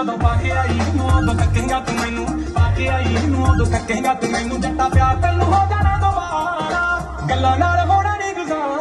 ਜਦੋਂ ਪਾ ਕੇ ਆਈ ਨੂੰ, ਉਦੋਂ ਕੱਕੇਗਾ ਤੂੰ ਮੈਨੂੰ ਪਾ ਕੇ ਆਈ ਨੂੰ, ਉਦੋਂ ਕੱਕੇਗਾ ਤੂੰ ਮੈਨੂੰ ਜੱਟਾ ਪਿਆਰ, ਤੈਨੂੰ ਹੋ ਜਾਣਾ ਦੁਬਾਰਾ। ਗੱਲਾਂ ਨਾਲ ਹੋਣਾ ਨਹੀਂ ਗੁਜ਼ਾਰਾ।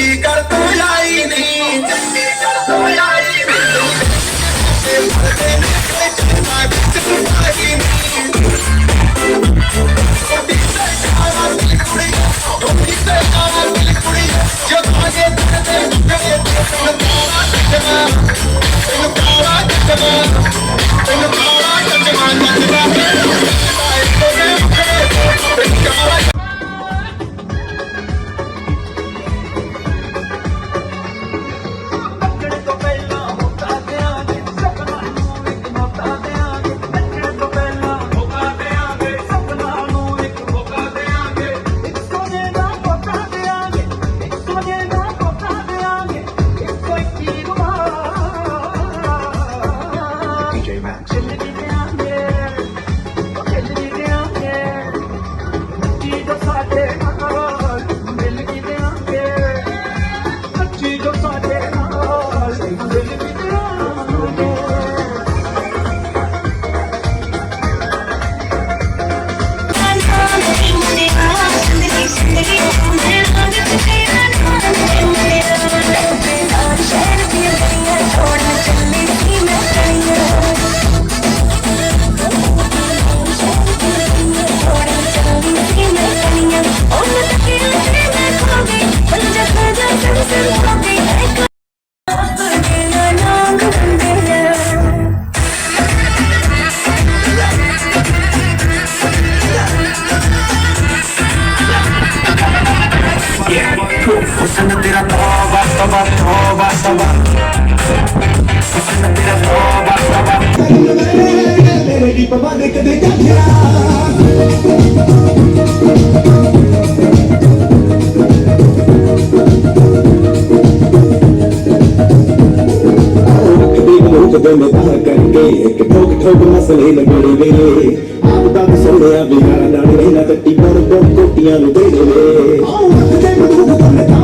speaker ਕਦੋਂ ਮੈਂ ਬਾਹਰ ਕਰਕੇ ਇੱਕ ਠੋਕ ਠੋਕ ਮਸਲੇ ਲਗੜੇ ਵੇ ਆਪ ਦਾ ਸੋਹਣਿਆ ਬਿਨਾ ਨਾਲ ਰਹਿਣਾ ਟੱਟੀ ਪਰ ਕੋਟੀਆਂ ਨੂੰ ਦੇ ਦੇ ਆਉਂ ਤੇ ਮੂੰਹ ਤੋਂ